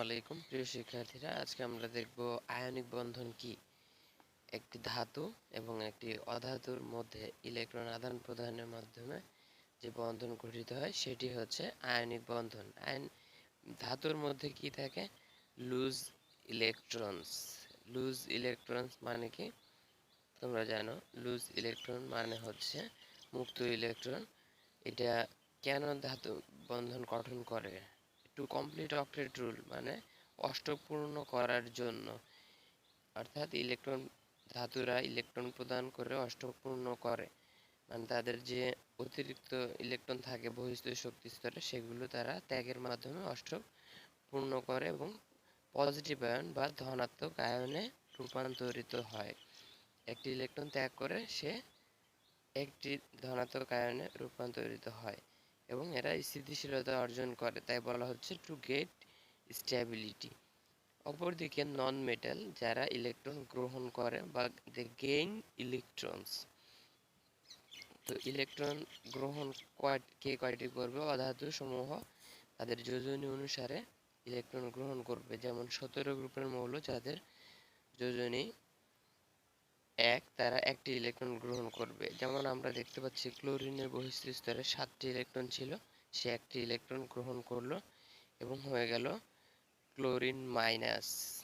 আলাইকুম প্রিয় শিক্ষার্থীরা, আজকে আমরা দেখব আয়নিক বন্ধন কি? একটি ধাতু এবং একটি অধাতুর মধ্যে ইলেকট্রন আদান প্রদানের মাধ্যমে যে বন্ধন গঠিত হয়, সেটি হচ্ছে আয়নিক বন্ধন। আয়ন, ধাতুর মধ্যে কি থাকে? Loose electrons. লুজ ইলেকট্রনস মানে কি? তোমরা জানো, লুজ ইলেকট্রন মানে হচ্ছে মুক্ত ইলেকট্রন। এটা কেন ধাতু বন্ধন গঠন করে? টু কমপ্লিট অক্টেট রুল মানে অষ্টক পূর্ণ করার জন্য। অর্থাৎ ইলেকট্রন ধাতুরা ইলেকট্রন প্রদান করে অষ্টক পূর্ণ করে। মানে তাদের যে অতিরিক্ত ইলেকট্রন থাকে বহিস্থ শক্তি স্তরে, সেগুলো তারা ত্যাগের মাধ্যমে অষ্টক পূর্ণ করে এবং পজিটিভ আয়ন বা ধনাত্মক আয়নে রূপান্তরিত হয়। একটি ইলেকট্রন ত্যাগ করে সে একটি ধনাত্মক আয়নে রূপান্তরিত হয়। এবং এরা স্থিতিশীলতা অর্জন করে। তাই বলা হচ্ছে টু গেট স্ট্যাবিলিটি অপরদিকে নন মেটাল যারা ইলেকট্রন গ্রহণ করে বা দে গেইন ইলেকট্রনস তো ইলেকট্রন গ্রহণ কে কয়টি করবে? অধাতু সমূহ তাদের যোজনী অনুসারে ইলেকট্রন গ্রহণ করবে। যেমন সতেরো গ্রুপের মৌল যাদের যোজনী এক তারা একটি ইলেকট্রন গ্রহণ করবে। যেমন আমরা দেখতে পাচ্ছি, ক্লোরিনের বহিস্থ স্তরে সাতটি ইলেকট্রন ছিল, সে একটি ইলেকট্রন গ্রহণ করল এবং হয়ে গেল ক্লোরিন মাইনাস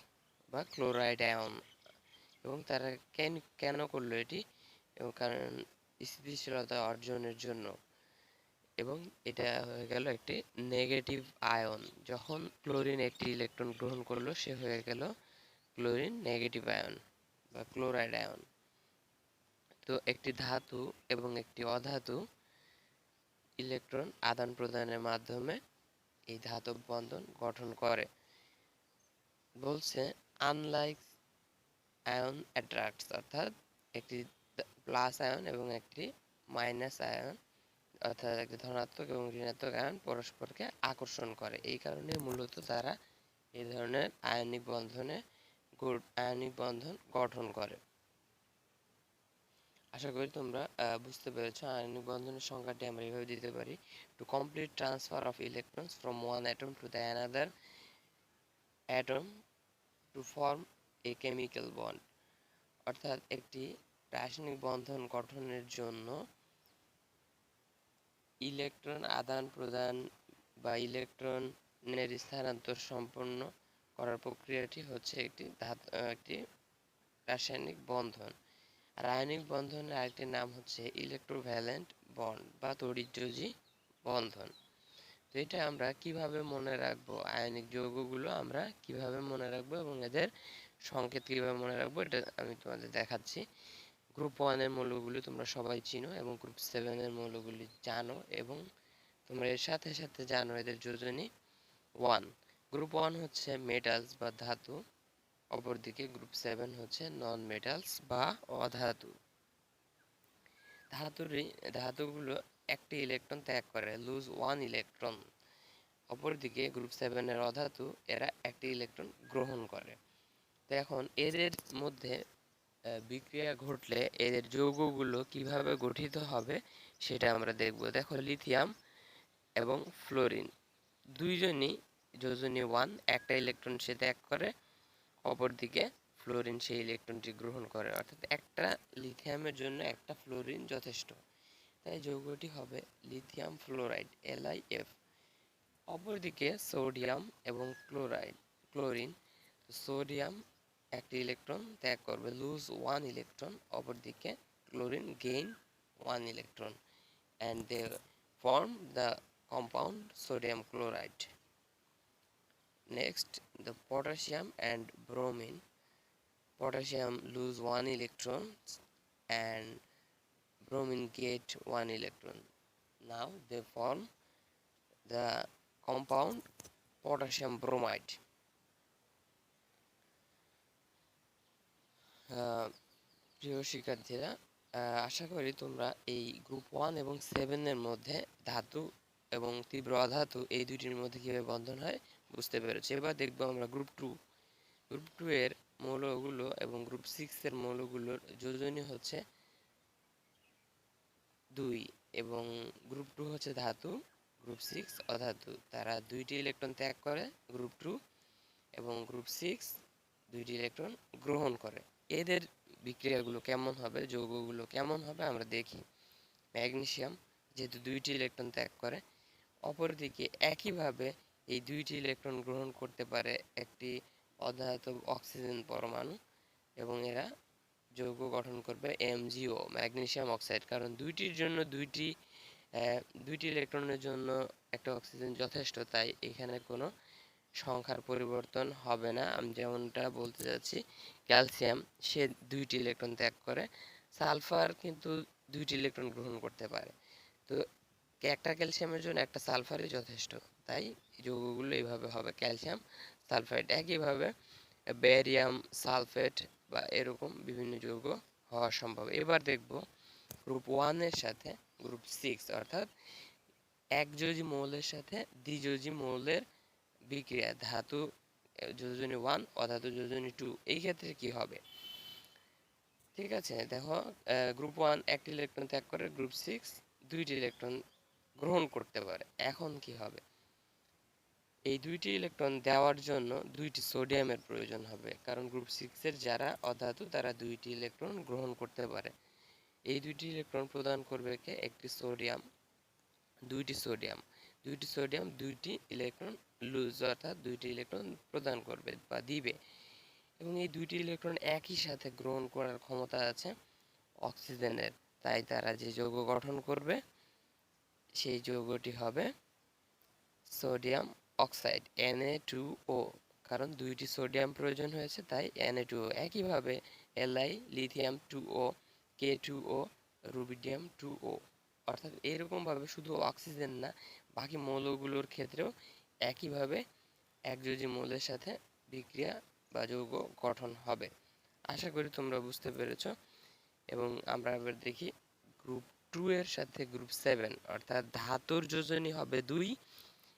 বা ক্লোরাইড আয়ন। এবং তারা কেন কেন করল এটি? এবং কারণ স্থিতিশীলতা অর্জনের জন্য। এবং এটা হয়ে গেল একটি নেগেটিভ আয়ন। যখন ক্লোরিন একটি ইলেকট্রন গ্রহণ করল, সে হয়ে গেল ক্লোরিন নেগেটিভ আয়ন। বা ক্লোরাইড আয়ন। তো একটি ধাতু এবং একটি অধাতু ইলেকট্রন আদান প্রদানের মাধ্যমে এই ধাতব বন্ধন গঠন করে। বলছে আনলাইক আয়ন অ্যাট্রাক্টস অর্থাৎ একটি প্লাস আয়ন এবং একটি মাইনাস আয়ন অর্থাৎ একটি ধনাত্মক এবং ঋণাত্মক আয়ন পরস্পরকে আকর্ষণ করে। এই কারণে মূলত তারা এই ধরনের আয়নিক বন্ধনে আয়নিক বন্ধন গঠন করে। আশা করি তোমরা বুঝতে পেরেছ আয়নিক বন্ধনের সংখ্যাটি আমরা এভাবে দিতে পারি। To complete transfer of electrons from one atom to the another atom to form a chemical bond অর্থাৎ একটি রাসায়নিক বন্ধন গঠনের জন্য ইলেকট্রন আদান প্রদান বা ইলেকট্রনের স্থানান্তর সম্পন্ন করার প্রক্রিয়াটি হচ্ছে একটি ধাতু একটি রাসায়নিক বন্ধন। রাসায়নিক বন্ধনের আরেকটি নাম হচ্ছে ইলেকট্রোভ্যালেন্ট বন্ড বা তড়িৎযোজী বন্ধন। তো এটা আমরা কীভাবে মনে রাখব? আয়নিক যৌগগুলো আমরা কীভাবে মনে রাখব এবং এদের সংকেত কীভাবে মনে রাখব? এটা আমি তোমাদের দেখাচ্ছি। গ্রুপ ওয়ানের মৌলগুলি তোমরা সবাই চিনো এবং গ্রুপ সেভেনের মৌলগুলি জানো এবং তোমরা এর সাথে সাথে জানো এদের যোজনী ওয়ান। গ্রুপ ওয়ান হচ্ছে মেটালস বা ধাতু, অপরদিকে গ্রুপ সেভেন হচ্ছে নন মেটালস বা অধাতু। ধাতুর ধাতুগুলো একটি ইলেকট্রন ত্যাগ করে লুজ ওয়ান ইলেকট্রন অপরদিকে গ্রুপ সেভেনের অধাতু, এরা একটি ইলেকট্রন গ্রহণ করে। তো এখন এদের মধ্যে বিক্রিয়া ঘটলে এদের যৌগগুলো কীভাবে গঠিত হবে সেটা আমরা দেখব। দেখো লিথিয়াম এবং ফ্লোরিন দুইজনই যোজনী ওয়ান, একটা ইলেকট্রন সে ত্যাগ করে, অপরদিকে ফ্লোরিন সেই ইলেকট্রনটি গ্রহণ করে। অর্থাৎ একটা লিথিয়ামের জন্য একটা ফ্লোরিন যথেষ্ট। তাই যৌগটি হবে লিথিয়াম ফ্লোরাইড এলআইএফ অপরদিকে সোডিয়াম এবং ক্লোরাইড, ক্লোরিন। সোডিয়াম একটি ইলেকট্রন ত্যাগ করবে, লুজ ওয়ান ইলেকট্রন, অপরদিকে chlorine, gain one electron. And they form the compound sodium chloride. Next, the potassium and bromine. Potassium lose one electron and bromine get one electron. Now they form the compound potassium bromide. প্রিয় শিক্ষার্থীরা আশা করি তোমরা এই group one এবং সেভেনের মধ্যে ধাতু এবং তীব্র অধাতু এই দুইটির মধ্যে কীভাবে বন্ধন হয় বুঝতে পেরেছি। এবার দেখব আমরা গ্রুপ টু গ্রুপ টু এর মৌলগুলো এবং গ্রুপ সিক্সের মৌলগুলোর যোজনী হচ্ছে দুই এবং গ্রুপ টু হচ্ছে ধাতু গ্রুপ সিক্স অধাতু। তারা দুইটি ইলেকট্রন ত্যাগ করে গ্রুপ টু এবং গ্রুপ সিক্স দুইটি ইলেকট্রন গ্রহণ করে। এদের বিক্রিয়াগুলো কেমন হবে, যৌগগুলো কেমন হবে আমরা দেখি। ম্যাগনেশিয়াম যেহেতু দুইটি ইলেকট্রন ত্যাগ করে অপরদিকে একইভাবে এই দুইটি ইলেকট্রন গ্রহণ করতে পারে একটি অধাতব অক্সিজেন পরমাণু এবং এরা যৌগ গঠন করবে এমজিও ম্যাগনেসিয়াম অক্সাইড। কারণ দুইটির জন্য দুইটি দুইটি ইলেকট্রনের জন্য একটা অক্সিজেন যথেষ্ট, তাই এখানে কোনো সংখ্যার পরিবর্তন হবে না। আমি যেমনটা বলতে যাচ্ছি, ক্যালসিয়াম, সে দুইটি ইলেকট্রন ত্যাগ করে। সালফার কিন্তু দুইটি ইলেকট্রন গ্রহণ করতে পারে। তো একটা ক্যালসিয়ামের জন্য একটা সালফারই যথেষ্ট, তাই? যৌগগুলো এইভাবে হবে, ক্যালসিয়াম, সালফাইড একইভাবে, ব্যারিয়াম, সালফেট বা এরকম বিভিন্ন যৌগ হওয়া সম্ভব। এবার দেখব গ্রুপ ওয়ানের সাথে গ্রুপ সিক্স অর্থাৎ এক একযোজি মৌলের সাথে দ্বি দ্বিযোজি মৌলের বিক্রিয়া, ধাতু যোজনী ওয়ান অধাতু যোজনী টু এই ক্ষেত্রে কি হবে? ঠিক আছে, দেখো গ্রুপ ওয়ান একটি ইলেকট্রন ত্যাগ করে গ্রুপ সিক্স দুইটি ইলেকট্রন গ্রহণ করতে পারে। এখন কি হবে? এই দুইটি ইলেকট্রন দেওয়ার জন্য দুইটি সোডিয়ামের প্রয়োজন হবে। কারণ গ্রুপ সিক্সের যারা অধাতু, তারা দুইটি ইলেকট্রন গ্রহণ করতে পারে। এই দুইটি ইলেকট্রন প্রদান করবে কে? একটি সোডিয়াম দুইটি সোডিয়াম দুইটি সোডিয়াম দুইটি ইলেকট্রন লুজ অর্থাৎ দুইটি ইলেকট্রন প্রদান করবে বা দিবে। এবং এই দুইটি ইলেকট্রন একই সাথে গ্রহণ করার ক্ষমতা আছে অক্সিজেনের। তাই তারা যে যৌগ গঠন করবে সেই যৌগটি হবে সোডিয়াম অক্সাইড Na2O কারণ দুইটি সোডিয়াম প্রয়োজন হয়েছে, তাই Na2O একইভাবে Li lithium 2O K2O rubidium 2O অর্থাৎ এরকমভাবে শুধু অক্সিজেন না, বাকি মৌলগুলোর ক্ষেত্রেও একইভাবে একযোজি মৌলের সাথে বিক্রিয়া বা যৌগ গঠন হবে। আশা করি তোমরা বুঝতে পেরেছ। এবং আমরা এবার দেখি গ্রুপ টু এর সাথে গ্রুপ সেভেন অর্থাৎ ধাতুর যোজনী হবে দুই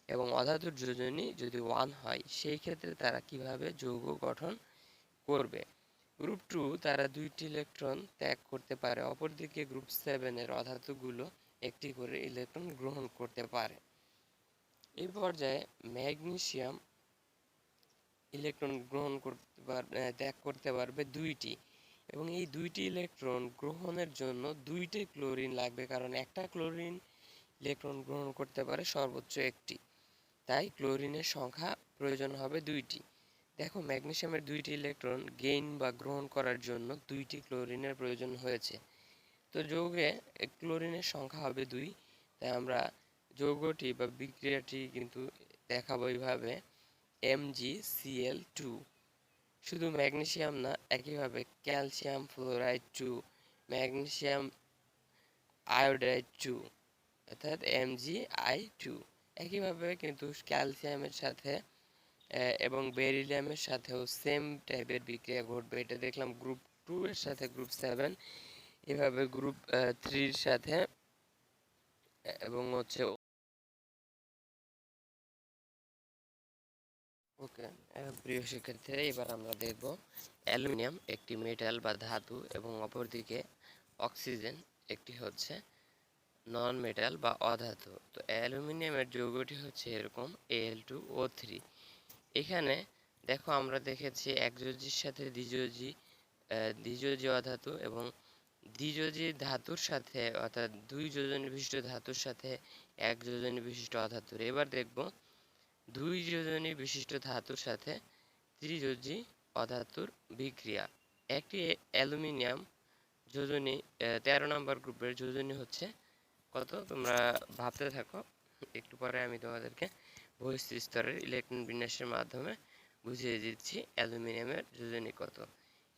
এবং অধাতুর যোজনী যদি ওয়ান হয় সেই ক্ষেত্রে তারা কীভাবে যৌগ গঠন করবে? গ্রুপ টু তারা দুইটি ইলেকট্রন ত্যাগ করতে পারে অপরদিকে গ্রুপ সেভেনের অধাতুগুলো একটি করে ইলেকট্রন গ্রহণ করতে পারে। এই পর্যায়ে ম্যাগনেসিয়াম ইলেকট্রন গ্রহণ করতে পার আহ, ত্যাগ করতে পারবে দুইটি। এবং এই দুইটি ইলেকট্রন গ্রহণের জন্য দুইটি ক্লোরিন লাগবে, কারণ একটা ক্লোরিন ইলেকট্রন গ্রহণ করতে পারে সর্বোচ্চ একটি। তাই ক্লোরিনের সংখ্যা প্রয়োজন হবে দুইটি। দেখো, ম্যাগনেসিয়ামের দুইটি ইলেকট্রন গেইন বা গ্রহণ করার জন্য দুইটি ক্লোরিনের প্রয়োজন হয়েছে। তো যৌগে ক্লোরিনের সংখ্যা হবে দুই। তাই আমরা যৌগটি বা বিক্রিয়াটি কিন্তু দেখাবো এইভাবে এমজিসিএল টু শুধু ম্যাগনেসিয়াম না, একইভাবে calcium fluoride two magnesium iodide two অর্থাৎ এমজিআই টু একইভাবে কিন্তু ক্যালসিয়ামের সাথে এবং বেরিলিয়ামের সাথেও সেম টাইপের বিক্রিয়া ঘটবে। এটা দেখলাম গ্রুপ টু এর সাথে গ্রুপ সেভেন এভাবে গ্রুপ থ্রির সাথে এবং হচ্ছে প্রিয় শিক্ষার্থীরা, এবার আমরা দেখব অ্যালুমিনিয়াম একটি মেটাল বা ধাতু এবং অপরদিকে অক্সিজেন, একটি হচ্ছে নন মেটাল বা অধাতু। তো অ্যালুমিনিয়ামের যৌগটি হচ্ছে এরকম এল টু ও থ্রি এখানে দেখো আমরা দেখেছি একযোজির সাথে দ্বিযোজি দ্বিযোজি অধাতু এবং দ্বিযোজি ধাতুর সাথে অর্থাৎ দুই যোজনী বিশিষ্ট ধাতুর সাথে এক যোজনী বিশিষ্ট অধাতুর। এবার দেখব দুই যোজনী বিশিষ্ট ধাতুর সাথে ত্রিযোজি অধাতুর বিক্রিয়া। একটি অ্যালুমিনিয়াম যোজনী তেরো নম্বর গ্রুপের যোজনী হচ্ছে কত? তোমরা ভাবতে থাকো। একটু পরে আমি তোমাদেরকে বহিস্থ স্তরের ইলেকট্রন বিন্যাসের মাধ্যমে বুঝিয়ে দিচ্ছি অ্যালুমিনিয়ামের যোজনী কত।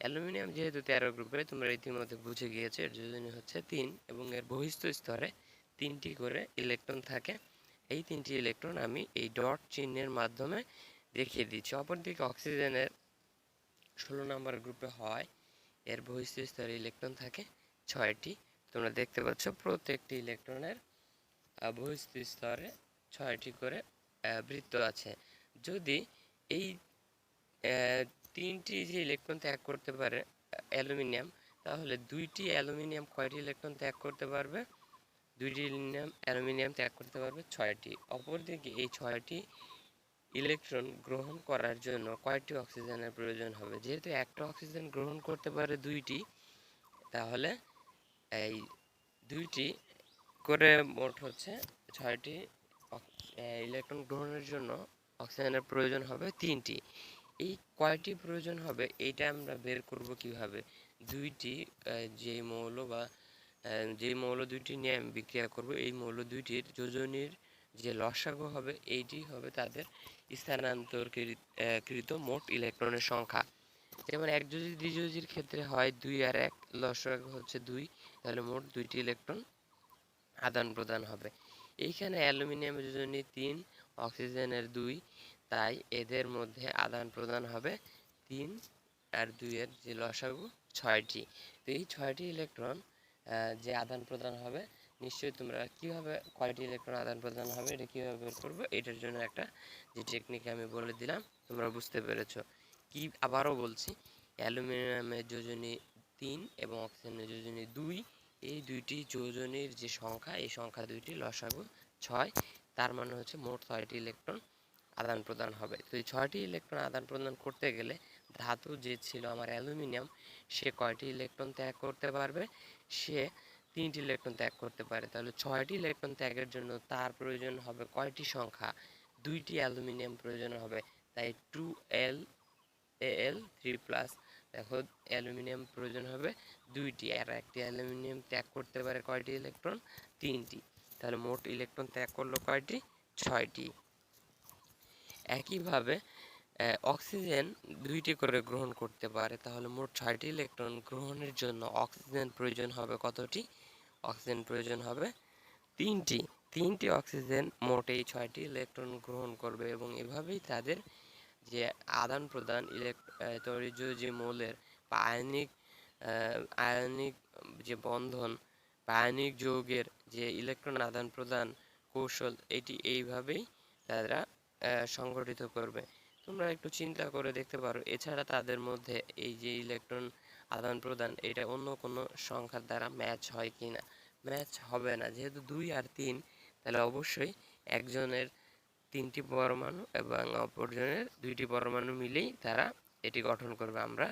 অ্যালুমিনিয়াম যেহেতু তেরো গ্রুপে তোমরা ইতিমধ্যে বুঝে গিয়েছো, এর যোজনী হচ্ছে তিন এবং এর বহিস্থ স্তরে তিনটি করে ইলেকট্রন থাকে। এই তিনটি ইলেকট্রন আমি এই ডট চিহ্নের মাধ্যমে দেখিয়ে দিচ্ছি। অপরদিকে অক্সিজেনের ষোলো নম্বর গ্রুপে হয় এর বহিস্থ স্তরে ইলেকট্রন থাকে ছয়টি। তোমরা দেখতে পাচ্ছ প্রত্যেকটি ইলেকট্রনের আহ, বহিস্থ স্তরে ছয়টি করে বৃত্ত আছে। যদি এই তিনটি যে ইলেকট্রন ত্যাগ করতে পারে অ্যালুমিনিয়াম তাহলে দুইটি অ্যালুমিনিয়াম কয়টি ইলেকট্রন ত্যাগ করতে পারবে? দুইটি অ্যালুমিনিয়াম অ্যালুমিনিয়াম ত্যাগ করতে পারবে ছয়টি। অপরদিকে এই ছয়টি ইলেকট্রন গ্রহণ করার জন্য কয়টি অক্সিজেনের প্রয়োজন হবে। যেহেতু একটা অক্সিজেন গ্রহণ করতে পারে দুইটি, তাহলে এই দুইটি করে মোট হচ্ছে ছয়টি ইলেকট্রন গ্রহণের জন্য অক্সিজেনের প্রয়োজন হবে তিনটি। এই কয়টি প্রয়োজন হবে, এইটা আমরা বের করব কীভাবে? দুইটি যে মৌল বা যে মৌল দুইটি নিয়ে আমি বিক্রিয়া করব, এই মৌল দুইটির যোজনীর যে লসাগু হবে, এইটি হবে তাদের স্থানান্তরকৃত মোট ইলেকট্রনের সংখ্যা। যেমন এক যোজি দ্বিযোজির ক্ষেত্রে হয় দুই আর এক, লসাগু হচ্ছে দুই, তাহলে মোট দুইটি ইলেকট্রন আদান প্রদান হবে। এইখানে অ্যালুমিনিয়াম যোজনী তিন, অক্সিজেনের দুই, তাই এদের মধ্যে আদান প্রদান হবে তিন আর দুইয়ের যে লসাগু ছয়টি। তো এই ছয়টি ইলেকট্রন যে আদান প্রদান হবে, নিশ্চয়ই তোমরা কীভাবে কয়টি ইলেকট্রন আদান প্রদান হবে, এটা কীভাবে বের করব, এটার জন্য একটা যে টেকনিক আমি বলে দিলাম, তোমরা বুঝতে পেরেছ। কি আবারও বলছি অ্যালুমিনিয়ামের যোজনী তিন এবং অক্সিজেনের যোজনী দুই, এই দুইটি যোজনীর যে সংখ্যা, এই সংখ্যা দুইটি লসাগু ছয়, তার মানে হচ্ছে মোট ছয়টি ইলেকট্রন আদান প্রদান হবে। তো এই ছয়টি ইলেকট্রন আদান প্রদান করতে গেলে ধাতু যে ছিল আমার অ্যালুমিনিয়াম, সে কয়টি ইলেকট্রন ত্যাগ করতে পারবে? সে তিনটি ইলেকট্রন ত্যাগ করতে পারে। তাহলে ছয়টি ইলেকট্রন ত্যাগের জন্য তার প্রয়োজন হবে কয়টি সংখ্যা? দুইটি অ্যালুমিনিয়াম প্রয়োজন হবে। তাই two L L three plus দেখো অ্যালুমিনিয়াম প্রয়োজন হবে দুইটি। আর একটি অ্যালুমিনিয়াম ত্যাগ করতে পারে কয়টি ইলেকট্রন? তিনটি। তাহলে মোট ইলেকট্রন ত্যাগ করল কয়টি? ছয়টি। একইভাবে অক্সিজেন দুইটি করে গ্রহণ করতে পারে। তাহলে মোট ছয়টি ইলেকট্রন গ্রহণের জন্য অক্সিজেন প্রয়োজন হবে কতটি? অক্সিজেন প্রয়োজন হবে তিনটি। তিনটি অক্সিজেন মোট এই ছয়টি ইলেকট্রন গ্রহণ করবে এবং এভাবেই তাদের যে আদান প্রদান ইলেক- আহ, তড়িৎ যে মৌলের বা আয়নিক আয়নিক যে বন্ধন বা আয়নিক যৌগের যে ইলেকট্রন আদান প্রদান কৌশল এটি এইভাবেই তারা সংগঠিত করবে। তোমরা একটু চিন্তা করে দেখতে পারো। এছাড়া তাদের মধ্যে এই যে ইলেকট্রন আদান প্রদান, এটা অন্য কোনো সংখ্যার দ্বারা ম্যাচ হয় কিনা ম্যাচ হবে না। যেহেতু দুই আর তিন, তাহলে অবশ্যই একজনের তিনটি পরমাণু এবং অপরজনের দুইটি পরমাণু মিলেই তারা এটি গঠন করবে। আমরা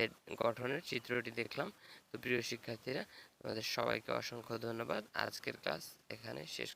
এর গঠনের চিত্রটি দেখলাম। তো প্রিয় শিক্ষার্থীরা, তোমাদের সবাইকে অসংখ্য ধন্যবাদ। আজকের ক্লাস এখানে শেষ